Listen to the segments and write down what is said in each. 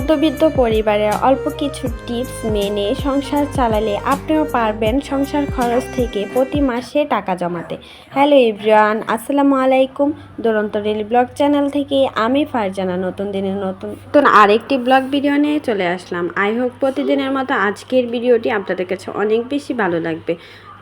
মধ্যবিত্ত পরিবারের অল্প কিছু টিপস মেনে সংসার চালালে আপনিও পারবেন সংসার খরচ থেকে প্রতি মাসে টাকা জমাতে। হ্যালো ইব্রান আসসালামু আলাইকুম। দুরন্ত রেল ব্লগ চ্যানেল থেকে আমি ফারজানা, নতুন দিনের নতুন নতুন আরেকটি ব্লগ ভিডিও নিয়ে চলে আসলাম। আই হোক প্রতিদিনের মতো আজকের ভিডিওটি আপনাদের কাছে অনেক বেশি ভালো লাগবে।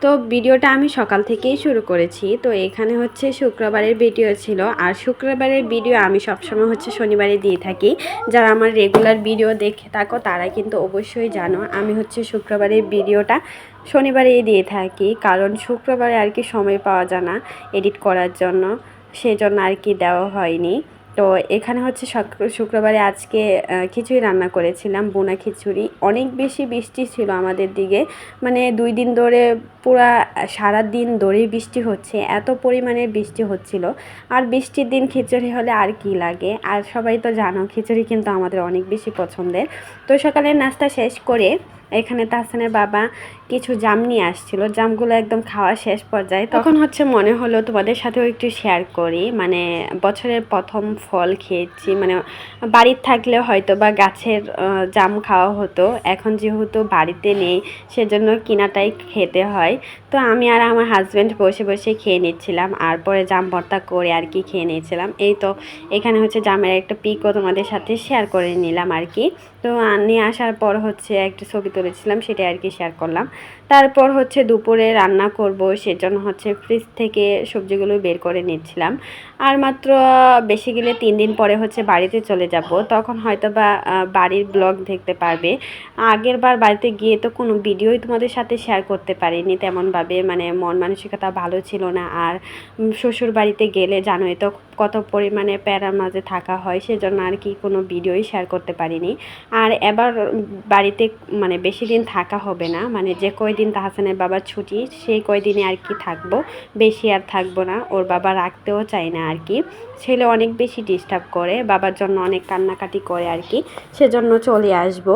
তো ভিডিওটা আমি সকাল থেকেই শুরু করেছি। তো এখানে হচ্ছে শুক্রবারের ভিডিও ছিল। আর শুক্রবারের ভিডিও আমি সবসময় হচ্ছে শনিবারে দিয়ে থাকি। যারা আমার রেগুলার ভিডিও দেখে থাকো, তারা কিন্তু অবশ্যই জানো আমি হচ্ছে শুক্রবারের ভিডিওটা শনিবারেই দিয়ে থাকি। কারণ শুক্রবারে আর কি সময় পাওয়া যায় না এডিট করার জন্য। সেজন্য আর কি দেওয়া হয়নি। তো এখানে হচ্ছে শক- শুক্রবারে আজকে খিচুড়ি রান্না করেছিলাম, বোনা খিচুড়ি। অনেক বেশি বৃষ্টি ছিল আমাদের দিকে। মানে দুই দিন ধরে পুরা, সারা দিন ধরেই বৃষ্টি হচ্ছে, এত পরিমাণে বৃষ্টি হচ্ছিল। আর বৃষ্টির দিন খিচুড়ি হলে আর কি লাগে? আর সবাই তো জানো, খিচুড়ি কিন্তু আমাদের অনেক বেশি পছন্দের। তো সকালের নাস্তা শেষ করে এখানে তাহসানের বাবা কিছু জাম নিয়ে আসছিল। জামগুলো একদম খাওয়া শেষ পর্যায়ে। তখন হচ্ছে মনে হলো, তোমাদের সাথেও একটু শেয়ার করি। মানে বছরের প্রথম ফল খেয়েছি। মানে বাড়ির থাকলে হয়তো বা গাছের জাম খাওয়া হতো। এখন যেহেতু বাড়িতে নেই, সেজন্য কিনাটাই খেতে হয়। তো আমি আর আমার হাজব্যান্ড বসে বসে খেয়ে নিচ্ছিলাম। আর পরে জাম ভর্তা করে আর কি খেয়ে নিয়েছিলাম। এই তো এখানে হচ্ছে জামের একটা পিকও তোমাদের সাথে শেয়ার করে নিলাম আর কি। তো নিয়ে আসার পর হচ্ছে একটা ছবি তুলেছিলাম সেটা আর কি শেয়ার করলাম। তারপর হচ্ছে দুপুরে রান্না করব, সেজন্য হচ্ছে ফ্রিজ থেকে সবজিগুলো বের করে নিচ্ছিলাম। আর মাত্র বেশি গেলে তিন দিন পরে হচ্ছে বাড়িতে চলে যাব। তখন হয়তো বা বাড়ির ব্লগ দেখতে পারবে। আগের বার বাড়িতে গিয়ে তো কোনো ভিডিওই তোমাদের সাথে শেয়ার করতে পারিনি। তেমনভাবে মানে মন মানসিকতা ভালো ছিল না। আর শ্বশুর বাড়িতে গেলে জানোই তো কত পরিমাণে প্যারার মাঝে থাকা হয়। সেজন্য আর কি কোনো ভিডিওই শেয়ার করতে পারিনি। আর এবার বাড়িতে মানে বেশি দিন থাকা হবে না। মানে যে কয়দিন তাহসানের বাবার ছুটি, সেই কয়দিনে আর কি থাকব। বেশি আর থাকব না। ওর বাবা রাখতেও চায় না আর কি। ছেলে অনেক বেশি ডিস্টার্ব করে। বাবার জন্য অনেক কান্নাকাটি করে আর কি। সেজন্য চলে আসব।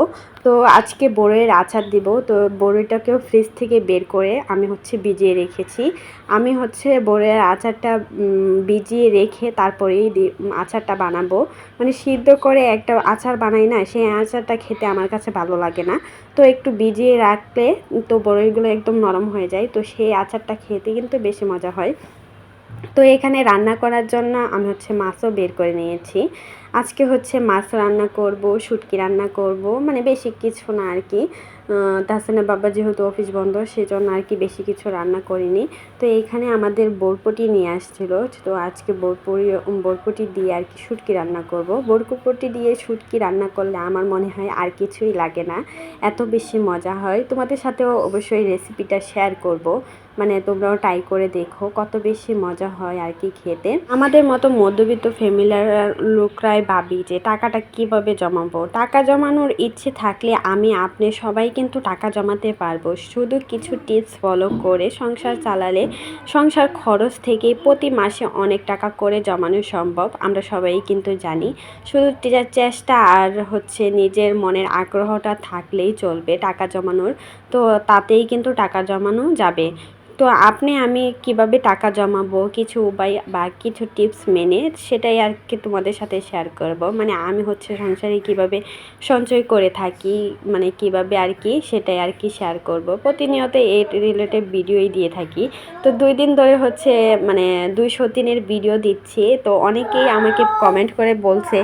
তো আজকে বড়ইয়ের আচার দিব। তো বড়ইটাকেও ফ্রিজ থেকে বের করে আমি হচ্ছে ভিজিয়ে রেখেছি। আমি হচ্ছে বড়ইয়ের আচারটা ভিজিয়ে রেখে তারপরেই আচারটা বানাবো। মানে সিদ্ধ করে একটা আচার বানাই না, সেই আচারটা খেতে আমার কাছে ভালো লাগে না। তো একটু ভিজিয়ে রাখলে তো বড়ইগুলো একদম নরম হয়ে যায়। তো সেই আচারটা খেতে কিন্তু বেশি মজা হয়। তো এখানে রান্না করার জন্য আমি হচ্ছে মাছও বের করে নিয়েছি। আজকে হচ্ছে মাছ রান্না করব, শুটকি রান্না করব মানে বেশি কিছু না আর কি তাহসানের বাবা যেহেতু অফিস বন্ধ, সেজন্য আর কি বেশি কিছু রান্না করিনি। তো এইখানে আমাদের বোরপটি নিয়ে আসছিল। তো আজকে বোরপুরি, বোরপটি দিয়ে আর কি শুটকি রান্না করব। বোরকুপটি দিয়ে শুটকি রান্না করলে আমার মনে হয় আর কিছুই লাগে না। এত বেশি মজা হয়। তোমাদের সাথেও অবশ্যই রেসিপিটা শেয়ার করব। মানে তোমরাও ট্রাই করে দেখো, কত বেশি মজা হয় আর কি খেতে। আমাদের মতো মধ্যবিত্ত ফ্যামিলির লোকরাই ভাবি যে টাকাটা কীভাবে জমাবো। টাকা জমানোর ইচ্ছে থাকলে আমি, আপনি সবাই কিন্তু টাকা জমাতে পারব। শুধু কিছু টিপস ফলো করে সংসার চালালে সংসার খরচ থেকে প্রতি মাসে অনেক টাকা করে জমানো সম্ভব, আমরা সবাই কিন্তু জানি। শুধু তে- চেষ্টা আর হচ্ছে নিজের মনের আগ্রহটা থাকলেই চলবে টাকা জমানোর, তো তাতেই কিন্তু টাকা জমানো যাবে। তো আপনি, আমি কীভাবে টাকা জমাবো, কিছু উপায় বা কিছু টিপস মেনে সেটাই আর কি তোমাদের সাথে শেয়ার করব। মানে আমি হচ্ছে সংসারে কীভাবে সঞ্চয় করে থাকি মানে কীভাবে আর কি সেটাই আর কি শেয়ার করব। প্রতিনিয়ত এই রিলেটেড ভিডিওই দিয়ে থাকি। তো দুই দিন ধরে হচ্ছে মানে দুইশো দিনের ভিডিও দিচ্ছি। তো অনেকেই আমাকে কমেন্ট করে বলছে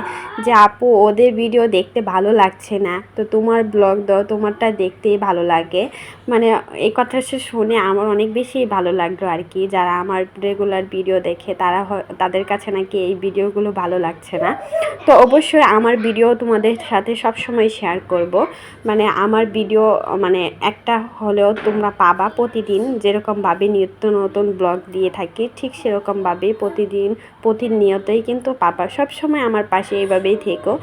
যে, আপু, ওদের ভিডিও দেখতে ভালো লাগছে না। তো তোমার ব্লগ দাও, তোমারটা দেখতেই ভালো লাগে। মানে এই কথা শুনে আমার অনেক বেশি ভালো লাগল আর কি যারা আমার রেগুলার ভিডিও দেখে, তারা তাদের কাছে নাকি এই ভিডিওগুলো ভালো লাগছে না। তো অবশ্যই আমার ভিডিও তোমাদের সাথে সব সময় শেয়ার করব। মানে আমার ভিডিও মানে একটা হলেও তোমরা পাবা প্রতিদিন। যেরকমভাবে নিত্য নতুন ব্লগ দিয়ে থাকি, ঠিক সেরকমভাবেই প্রতিদিন, প্রতিনিয়তই কিন্তু পাবা। সব সময় আমার পাশে এইভাবেই থেকো।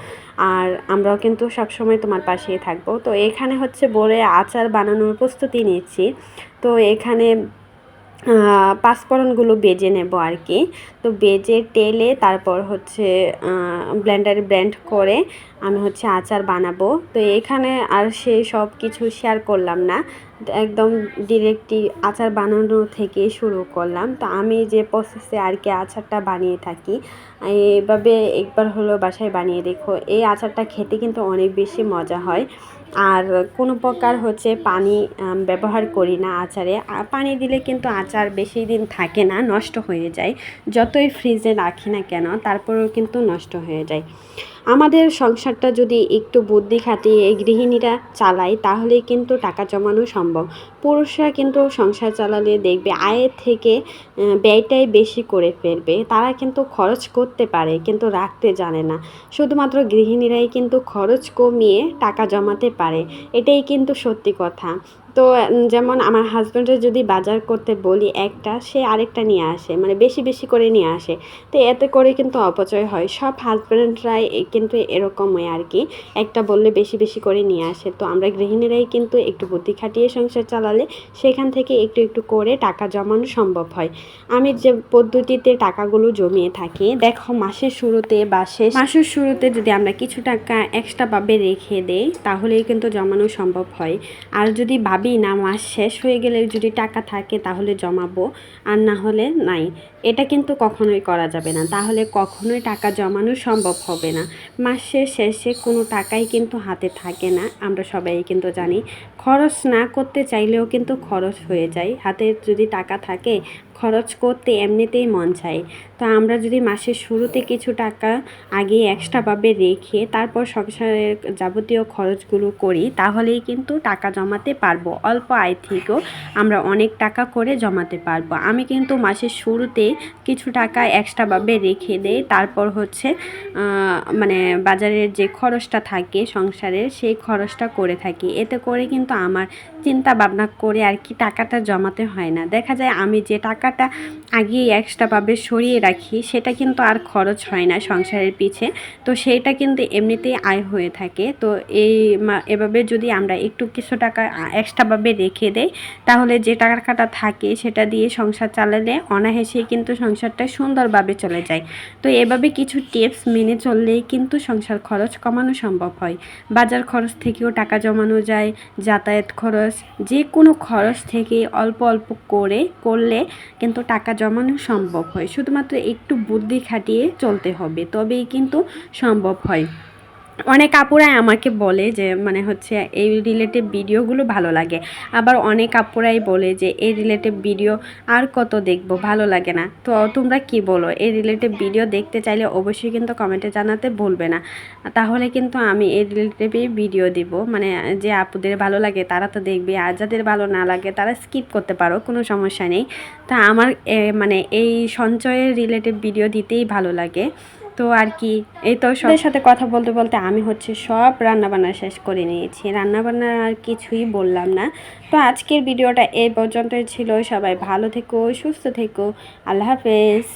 আর আমরাও কিন্তু সব সময় তোমার পাশেই থাকব। তো এখানে হচ্ছে বলে আচার বানানোর প্রস্তুতি নিচ্ছি। তো এখানে পাঁচফোড়নগুলো বেজে নেব আর কি তো বেজে টেলে তারপর হচ্ছে ব্ল্যান্ডারে ব্ল্যান্ড করে আমি হচ্ছে আচার বানাবো। তো এখানে আর সেই সব কিছু শেয়ার করলাম না। একদম ডিরেক্টলি আচার বানানো থেকে শুরু করলাম। তো আমি যে প্রসেসে আর কি আচারটা বানিয়ে থাকি এইভাবে একবার হলো বাসায় বানিয়ে দেখো, এই আচারটা খেতে কিন্তু অনেক বেশি মজা হয়। আর কোনো প্রকার হচ্ছে পানি ব্যবহার করি না আচারে। পানি দিলে কিন্তু আচার বেশি দিন থাকে না, নষ্ট হয়ে যায়। যতই ফ্রিজে রাখি না কেন, তারপরেও কিন্তু নষ্ট হয়ে যায়। আমাদের সংসারটা যদি একটু বুদ্ধি খাটিয়ে গৃহিণীরা চালায় তাহলে কিন্তু টাকা জমানো সম্ভব। পুরুষরা কিন্তু সংসার চালালে দেখবে আয়ের থেকে ব্যয়টাই বেশি করে ফেলবে। তারা কিন্তু খরচ করতে পারে, কিন্তু রাখতে জানে না। শুধুমাত্র গৃহিণীরাই কিন্তু খরচ কমিয়ে টাকা জমাতে পারে। এটাই কিন্তু সত্যি কথা। তো যেমন আমার হাজব্যান্ডের যদি বাজার করতে বলি একটা, সে আরেকটা নিয়ে আসে মানে বেশি বেশি করে নিয়ে আসে। তো এতে করে কিন্তু অপচয় হয়। সব হাজব্যান্ডরাই কিন্তু এরকমই আর কি। একটা বললে বেশি বেশি করে নিয়ে আসে। তো আমরা গৃহিণীরাই কিন্তু একটু বুদ্ধি খাটিয়ে সংসার চালালে সেখান থেকে একটু একটু করে টাকা জমানো সম্ভব হয়। আমি যে পদ্ধতিতে টাকাগুলো জমিয়ে থাকি, দেখো মাসের শুরুতে বা শেষ মাসের শুরুতে যদি আমরা কিছু টাকা এক্সট্রাভাবে রেখে দেই, তাহলেই কিন্তু জমানো সম্ভব হয়। আর যদি ভাবি না মাস শেষ হয়ে গেলে যদি টাকা থাকে তাহলে জমাবো, আর না হলে নাই। এটা কিন্তু কখনোই করা যাবে না। তাহলে কখনোই টাকা জমানো সম্ভব হবে না। মাসের শেষে কোনো টাকাই কিন্তু হাতে থাকে না। আমরা সবাই কিন্তু জানি, খরচ না করতে চাইলেও কিন্তু খরচ হয়ে যায়। হাতে যদি টাকা থাকে খরচ করতে এমনিতেই মন চায়। তো আমরা যদি মাসের শুরুতে কিছু টাকা আগে এক্সট্রাভাবে রেখে তারপর সংসারের যাবতীয় খরচগুলো করি, তাহলেই কিন্তু টাকা জমাতে পারব। অল্প আয় থেকেও আমরা অনেক টাকা করে জমাতে পারব। আমি কিন্তু মাসের শুরুতে কিছু টাকা এক্সট্রাভাবে রেখে দেই, তারপর হচ্ছে মানে বাজারের যে খরচটা থাকে সংসারের সেই খরচটা করে থাকি। এতে করে কিন্তু আমার চিন্তা ভাবনা করে আর কি টাকাটা জমাতে হয় না। দেখা যায় আমি যে টাকাটা আগেই এক্সট্রাভাবে সরিয়ে রাখি, সেটা কিন্তু আর খরচ হয় না সংসারের পিছে। তো সেইটা কিন্তু এমনিতেই আয় হয়ে থাকে। তো এই এভাবে যদি আমরা একটু কিছু টাকা এক্সট্রাভাবে রেখে দেই, তাহলে যে টাকাটা থাকে সেটা দিয়ে সংসার চালালে অনায়াসেই কিন্তু সংসারটা সুন্দরভাবে চলে যায়। তো এভাবে কিছু টিপস মেনে চললেই কিন্তু সংসার খরচ কমানো সম্ভব হয়। বাজার খরচ থেকেও টাকা জমানো যায়, যাতায়াত খরচ যে কোনো খরচ থেকে অল্প অল্প করে, করলে কিন্তু টাকা জমানো সম্ভব হয়। শুধুমাত্র একটু বুদ্ধি খাটিয়ে চলতে হবে, তবেই কিন্তু সম্ভব হয়। অনেক আপুরাই আমাকে বলে যে মানে হচ্ছে এই রিলেটিভ ভিডিওগুলো ভালো লাগে। আবার অনেক আপুরাই বলে যে, এই রিলেটিভ ভিডিও আর কত দেখব, ভালো লাগে না। তো তোমরা কি বলো, এই রিলেটিভ ভিডিও দেখতে চাইলে অবশ্যই কিন্তু কমেন্টে জানাতে ভুলবে না। তাহলে কিন্তু আমি এই রিলেটিভই ভিডিও দিব। মানে যে আপুদের ভালো লাগে, তারা তো দেখবে। আর যাদের ভালো না লাগে, তারা স্কিপ করতে পারো, কোনো সমস্যা নেই। তা আমার মানে এই সঞ্চয়ের রিলেটিভ ভিডিও দিতেই ভালো লাগে। তো আর কি, এই তো সবার সাথে কথা বলতে বলতে আমি হচ্ছে সব রান্নাবান্না শেষ করে নিয়েছি। রান্নাবান্না আর কিছুই বললাম না। তো আজকের ভিডিওটা এই পর্যন্তই ছিল। সবাই ভালো থেকো, সুস্থ থেকো। আল্লাহ হাফেজ।